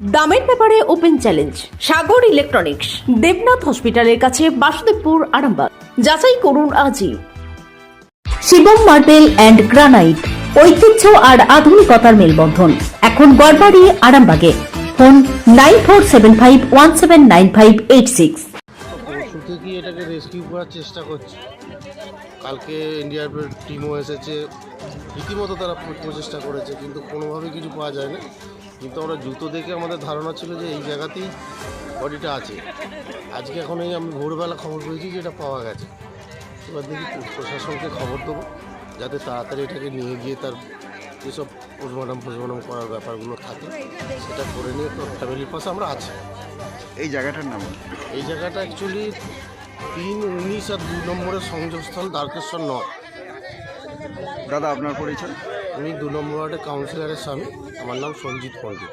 দামের ব্যাপারে open challenge, Sagar electronics, Debnath হসপিটালের কাছে বাসুদেবপুর, আরামবাগ। যাচাই করুন আজই। শিবম মার্বেল অ্যান্ড গ্রানাইট, ঐতিহ্য আর আধুনিকতার মেলবন্ধন। এখন গড়বাড়ি, আরামবাগে। Phone nine four seven five one seven nine five eight six. থেকেই এটাকে রেস্কিউ করার চেষ্টা করছে? কালকে ইন্ডিয়ার টিমও এসেছে। রীতিমতো তারা প্রচেষ্টা করেছে, কিন্তু কোনোভাবে কিছু পাওয়া যায় না কিন্তু আমরা জুতো দেখে আমাদের ধারণা ছিল যে এই জায়গাতেই বডিটা আছে। আজকে এখন এই আমি ভোরবেলা খবর পেয়েছি যে এটা পাওয়া গেছে। এবার দেখি প্রশাসনকে খবর দেবো যাতে তাড়াতাড়ি এটাকে নিয়ে গিয়ে তার যেসব পোস্টমর্টম পোস্টমর্টম করার ব্যাপারগুলো থাকে সেটা করে নিয়ে তো ফ্যামিলির পাশে আমরা আছি। এই জায়গাটার নাম এই জায়গাটা অ্যাকচুয়ালি তিন উনিশ আর দুই নম্বরের সংযোগস্থল দ্বারকেশ্বর নয় দাদা আপনার পরিচয়? আমি দু নম্বর ওয়ার্ডের কাউন্সিলরের স্বামী। আমার নাম সঞ্জিত পণ্ডিত।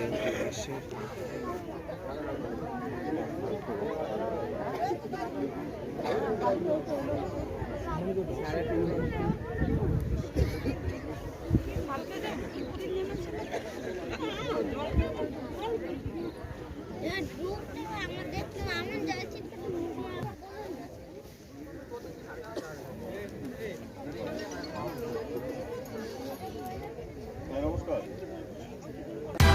দেশের সাড়ে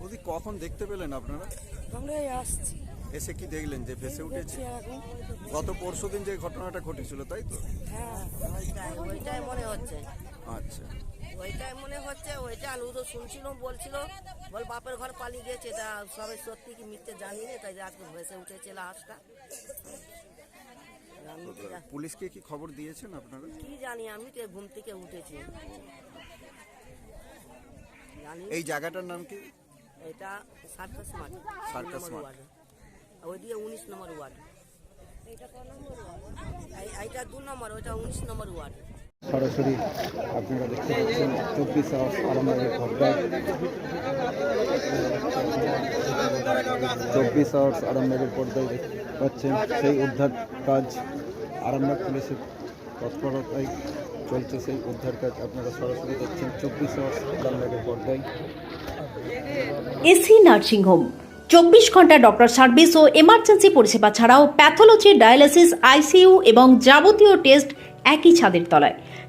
ওদি কখন দেখতে পেলেন আপনারা? আমরা আসছি। এসে কি দেখলেন যে ভেসে উঠেছে? গত পরশু দিন যে ঘটনাটা ঘটেছিল তাই তো? হ্যাঁ। ওইটাই মনে হচ্ছে। আচ্ছা। ওইটাই মনে হচ্ছে ওইটা আলু তো শুনছিলাম বলছিল বল বাপের ঘর পালিয়ে গেছে তা সবাই সত্যি কি মিথ্যে জানি না তাই আজকে ভেসে উঠেছে লাশটা। আমি পুলিশকে কি খবর দিয়েছেন আপনারা? কি জানি আমি তো ঘুম থেকে উঠেছি। জানি। এই জায়গাটার নাম কি? এটা সার্কাস মাঠ সার্কাস মাঠ। ওই দিয়ে উনিশ নম্বর ওয়ার্ড। এই- এইটা দু নম্বর ওইটা উনিশ নম্বর ওয়ার্ড। সরাসরি আপনারা দেখতে পাচ্ছেন, চব্বিশ আওয়াজ আরামবাগের পর্দায় চব্বিশ আওয়ার্স আরামবাগের পর্দায় পাচ্ছেন সেই উদ্ধার কাজ আরামবাগ পুলিশের তৎপরতায় চলছে সেই উদ্ধার কাজ। আপনারা সরাসরি দেখছেন চব্বিশ আওয়ার্স আরামবাগের পর্দায়। AC nursing home. চব্বিশ ঘণ্টা ডক্টর সার্ভিস ও এমার্জেন্সি পরিষেবা ছাড়াও প্যাথোলজি ডায়ালিসিস, আইসিইউ এবং যাবতীয় টেস্ট একই ছাদের তলায়।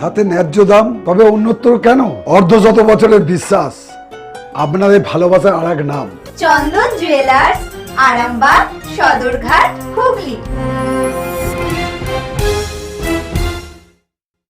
সাথে ন্যায্য দাম, তবে অন্যত্র কেন? অর্ধ শত বছরের বিশ্বাস। আপনাদের ভালোবাসার আর এক নাম। চন্দন জুয়েলার্স, আরামবাগ, সদরঘাট, হুগলি।